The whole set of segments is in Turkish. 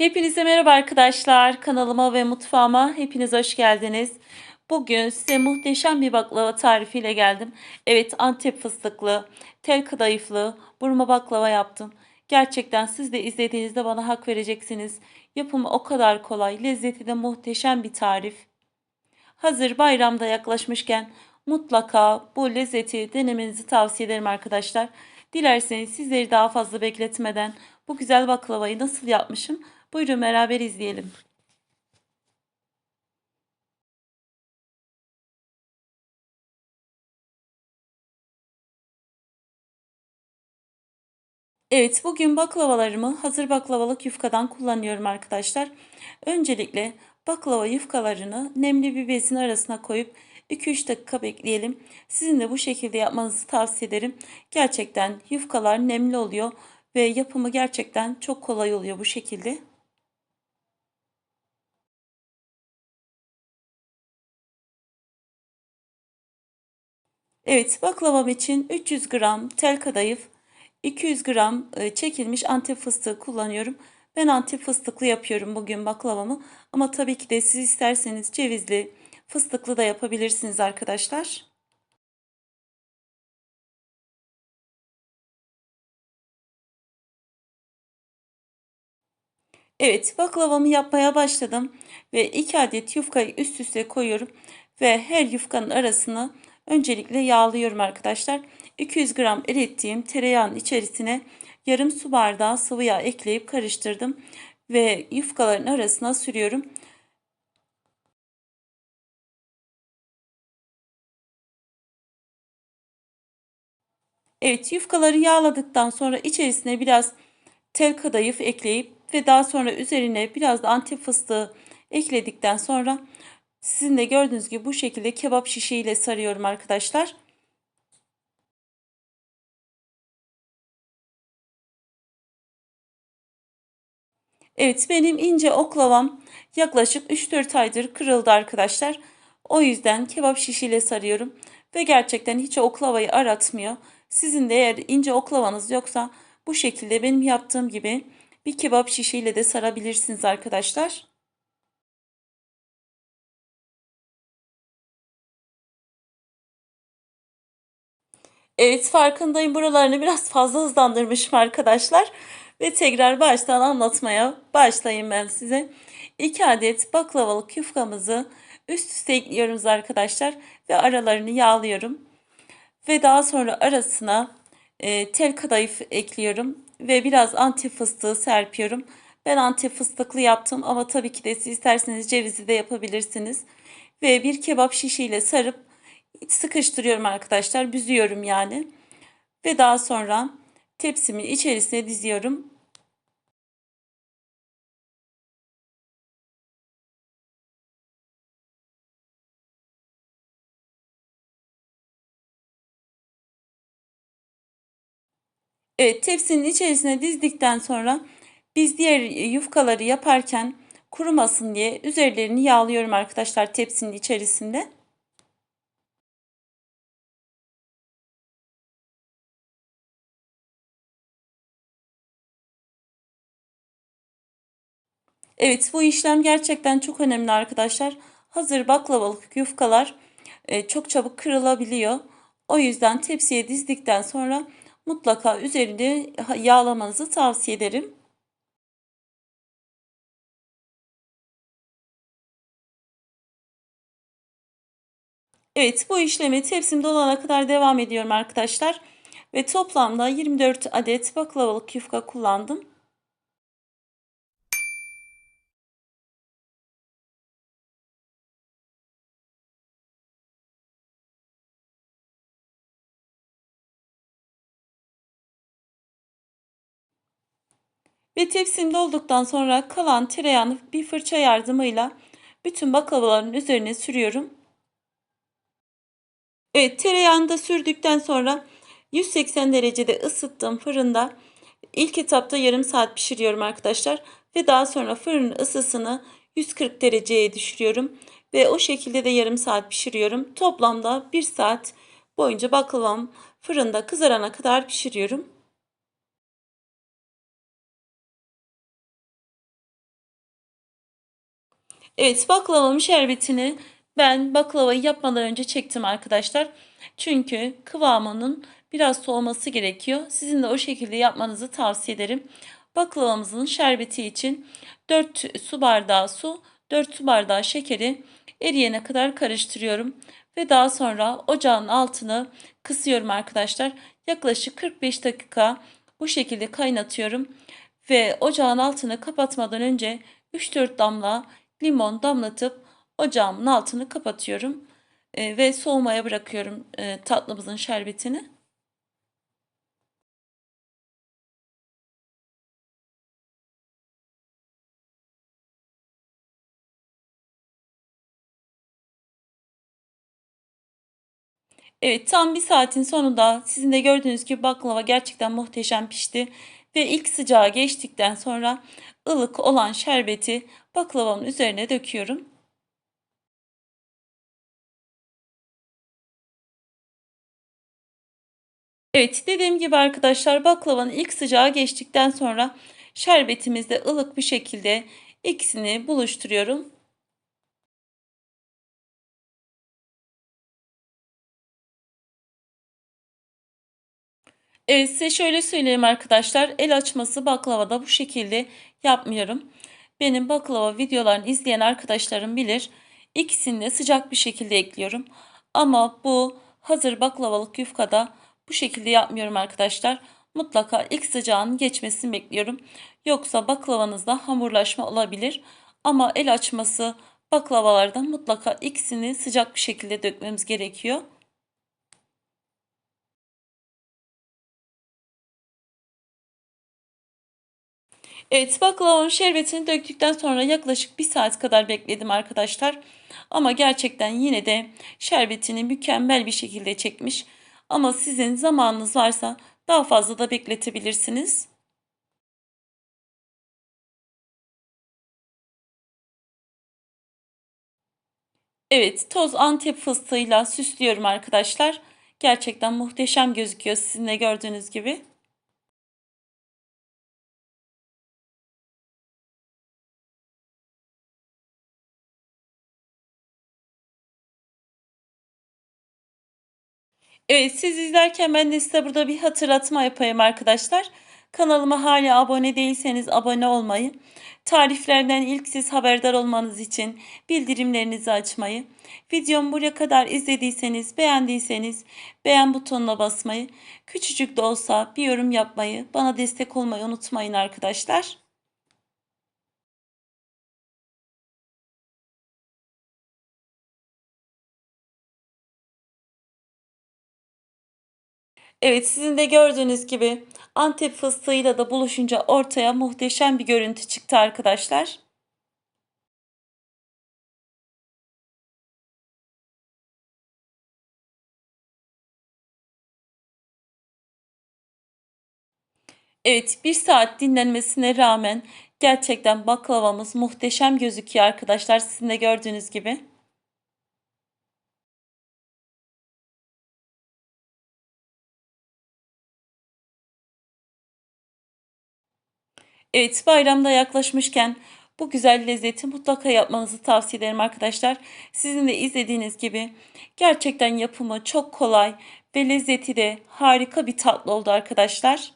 Hepinize merhaba arkadaşlar. Kanalıma ve mutfağıma hepiniz hoş geldiniz. Bugün size muhteşem bir baklava tarifiyle geldim. Evet Antep fıstıklı, tel kadayıflı burma baklava yaptım. Gerçekten siz de izlediğinizde bana hak vereceksiniz. Yapımı o kadar kolay, lezzeti de muhteşem bir tarif. Hazır bayramda yaklaşmışken mutlaka bu lezzeti denemenizi tavsiye ederim arkadaşlar. Dilerseniz sizleri daha fazla bekletmeden bu güzel baklavayı nasıl yapmışım buyurun beraber izleyelim. Evet, bugün baklavalarımı hazır baklavalık yufkadan kullanıyorum arkadaşlar. Öncelikle baklava yufkalarını nemli bir bezin arasına koyup 2-3 dakika bekleyelim. Sizin de bu şekilde yapmanızı tavsiye ederim. Gerçekten yufkalar nemli oluyor ve yapımı gerçekten çok kolay oluyor bu şekilde. Evet, baklavam için 300 gram tel kadayıf, 200 gram e, çekilmiş antep fıstığı kullanıyorum. Ben antep fıstıklı yapıyorum bugün baklavamı. Ama tabii ki de siz isterseniz cevizli, fıstıklı da yapabilirsiniz arkadaşlar. Evet, baklavamı yapmaya başladım ve 2 adet yufkayı üst üste koyuyorum ve her yufkanın arasını öncelikle yağlıyorum arkadaşlar. 200 gram erittiğim tereyağının içerisine yarım su bardağı sıvı yağ ekleyip karıştırdım ve yufkaların arasına sürüyorum. Evet, yufkaları yağladıktan sonra içerisine biraz tel kadayıf ekleyip ve daha sonra üzerine biraz da antep fıstığı ekledikten sonra sizin de gördüğünüz gibi bu şekilde kebap şişiyle sarıyorum arkadaşlar. Evet benim ince oklavam yaklaşık 3-4 aydır kırıldı arkadaşlar. O yüzden kebap şişiyle sarıyorum ve gerçekten hiç oklavayı aratmıyor. Sizin de eğer ince oklavanız yoksa bu şekilde benim yaptığım gibi bir kebap şişiyle de sarabilirsiniz arkadaşlar. Evet farkındayım buralarını biraz fazla hızlandırmışım arkadaşlar. Ve tekrar baştan anlatmaya başlayayım ben size. 2 adet baklavalık yufkamızı üst üste ekliyoruz arkadaşlar. Ve aralarını yağlıyorum. Ve daha sonra arasına e, tel kadayıf ekliyorum. Ve biraz antep fıstığı serpiyorum. Ben antep fıstıklı yaptım ama tabii ki de siz isterseniz cevizi de yapabilirsiniz. Ve bir kebap şişiyle sarıp sıkıştırıyorum arkadaşlar. Büzüyorum yani. Ve daha sonra tepsimin içerisine diziyorum. Evet tepsinin içerisine dizdikten sonra biz diğer yufkaları yaparken kurumasın diye üzerlerini yağlıyorum arkadaşlar tepsinin içerisinde. Evet bu işlem gerçekten çok önemli arkadaşlar. Hazır baklavalık yufkalar e, çok çabuk kırılabiliyor. O yüzden tepsiye dizdikten sonra mutlaka üzerinde yağlamanızı tavsiye ederim. Evet bu işlemi tepsim dolana kadar devam ediyorum arkadaşlar. Ve toplamda 24 adet baklavalık yufka kullandım. Ve tepsim dolduktan sonra kalan tereyağını bir fırça yardımıyla bütün baklavaların üzerine sürüyorum. Evet tereyağını da sürdükten sonra 180 derecede ısıttım fırında. İlk etapta yarım saat pişiriyorum arkadaşlar. Ve daha sonra fırının ısısını 140 dereceye düşürüyorum. Ve o şekilde de yarım saat pişiriyorum. Toplamda 1 saat boyunca baklavam fırında kızarana kadar pişiriyorum. Evet baklavamın şerbetini ben baklavayı yapmadan önce çektim arkadaşlar. Çünkü kıvamının biraz soğuması gerekiyor. Sizin de o şekilde yapmanızı tavsiye ederim. Baklavamızın şerbeti için 4 su bardağı su, 4 su bardağı şekeri eriyene kadar karıştırıyorum. Ve daha sonra ocağın altını kısıyorum arkadaşlar. Yaklaşık 45 dakika bu şekilde kaynatıyorum. Ve ocağın altını kapatmadan önce 3-4 damla limon damlatıp ocağımın altını kapatıyorum. E, ve soğumaya bırakıyorum e, tatlımızın şerbetini. Evet tam bir saatin sonunda sizin de gördüğünüz gibi baklava gerçekten muhteşem pişti. Ve ilk sıcağı geçtikten sonra ılık olan şerbeti baklavamın üzerine döküyorum. Evet dediğim gibi arkadaşlar baklavanın ilk sıcağı geçtikten sonra şerbetimizde ılık bir şekilde ikisini buluşturuyorum. Evet size şöyle söyleyeyim arkadaşlar. El açması baklavada bu şekilde yapmıyorum. Benim baklava videolarını izleyen arkadaşlarım bilir. İkisini de sıcak bir şekilde ekliyorum. Ama bu hazır baklavalık yufkada bu şekilde yapmıyorum arkadaşlar. Mutlaka ilk sıcağın geçmesini bekliyorum. Yoksa baklavanızda hamurlaşma olabilir. Ama el açması baklavalarda mutlaka ikisini sıcak bir şekilde dökmemiz gerekiyor. Evet baklavamın şerbetini döktükten sonra yaklaşık bir saat kadar bekledim arkadaşlar. Ama gerçekten yine de şerbetini mükemmel bir şekilde çekmiş. Ama sizin zamanınız varsa daha fazla da bekletebilirsiniz. Evet toz antep fıstığıyla süslüyorum arkadaşlar. Gerçekten muhteşem gözüküyor sizin de gördüğünüz gibi. Evet siz izlerken ben de size burada bir hatırlatma yapayım arkadaşlar. Kanalıma hala abone değilseniz abone olmayı, tariflerden ilk siz haberdar olmanız için bildirimlerinizi açmayı, videomu buraya kadar izlediyseniz, beğendiyseniz beğen butonuna basmayı, küçücük de olsa bir yorum yapmayı, bana destek olmayı unutmayın arkadaşlar. Evet sizin de gördüğünüz gibi Antep fıstığıyla da buluşunca ortaya muhteşem bir görüntü çıktı arkadaşlar. Evet bir saat dinlenmesine rağmen gerçekten baklavamız muhteşem gözüküyor arkadaşlar sizin de gördüğünüz gibi. Evet bayramda yaklaşmışken bu güzel lezzeti mutlaka yapmanızı tavsiye ederim arkadaşlar. Sizin de izlediğiniz gibi gerçekten yapımı çok kolay ve lezzeti de harika bir tatlı oldu arkadaşlar.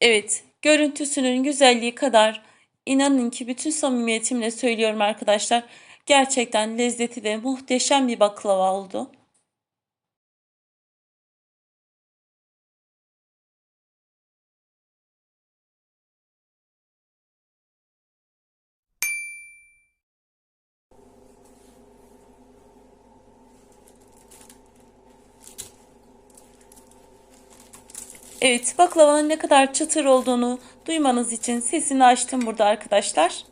Evet, görüntüsünün güzelliği kadar inanın ki bütün samimiyetimle söylüyorum arkadaşlar. Gerçekten lezzeti de muhteşem bir baklava oldu. Evet, baklavanın ne kadar çıtır olduğunu duymanız için sesini açtım burada arkadaşlar.